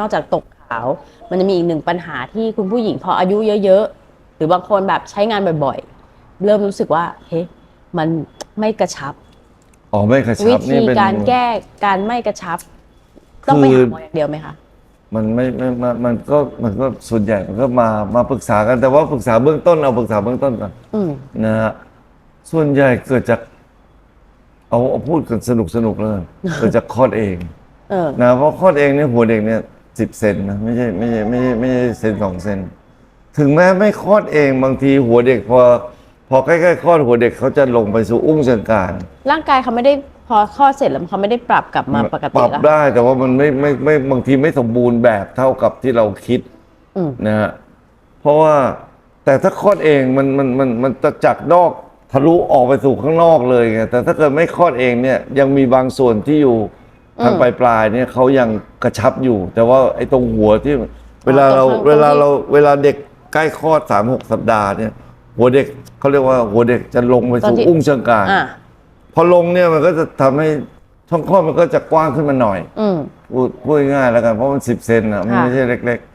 นอกจากตกขาว มันจะมีอีกหนึ่งปัญหาที่คุณผู้หญิงพออายุเยอะๆ หรือบางคนแบบใช้งานบ่อยๆ เริ่มรู้สึกว่าเฮ้ยมันไม่กระชับ อ๋อไม่กระชัวิบนี่ธีเป็นการแก้การไม่กระชับ ต้องไปหาหมออย่างเดียวไหมคะ มันไม่ไม่มันมันก็มันก็ส่วนใหญ่มันก็มามาปรึกษากันแต่ว่าปรึกษาเบื้องต้นเอาปรึกษาเบื้องต้นก่อนอืมนะฮะส่วนใหญ่เกิดจากเอาเอาพูดกันสนุกสนุกเลยเกิดจากคลอดเองเออนะเพราะคลอดเองเนี่ยหัวเด็กเนี่ย สิบเซนนะไม่ใช่ไม่ใช่ไม่ใช่ไม่ใช่เซนสองเซนถึงแม้ไม่คลอดเองบางทีหัวเด็กพอ พอใกล้ๆคลอดหัวเด็กเขาจะลงไปสู่อุ้งเชิงกรานร่างกายเขาไม่ได้พอคลอดเสร็จแล้วเขาไม่ได้ปรับกลับมาปกปติรับแล้วได้แต่ว่ามันไม่ไม่ไม่บางทีไม่สมบูรณ์แบบเท่ากับที่เราคิดอืมนะฮะเพราะว่าแต่ถ้าคลอดเองมันมันมันมันจะจากนอกทะลุออกไปสู่ข้างนอกเลยไงแต่ถ้าเกิดไม่คลอดเองเนี่ยยังมีบางส่วนที่อยู่ ทางปลายปลายๆเนี่ยเขายังกระชับอยู่ แต่ว่าไอ้ตรงหัวที่เวลาเราตรงข้างเวลาเราเวลาเด็กใกล้คลอดสามหกสัปดาห์เนี่ย หัวเด็กเขาเรียกว่าหัวเด็กจะลงไปตอนสู่ที่อุ้งเชิงกรานอะพอลงเนี่ยมันก็จะทำให้ช่องคลอดมันก็จะกว้างขึ้นมาหน่อยอืมพูดพูดง่ายๆแล้วกันเพราะมันสิบเซนอะมันค่ะไม่ใช่เล็ก ๆ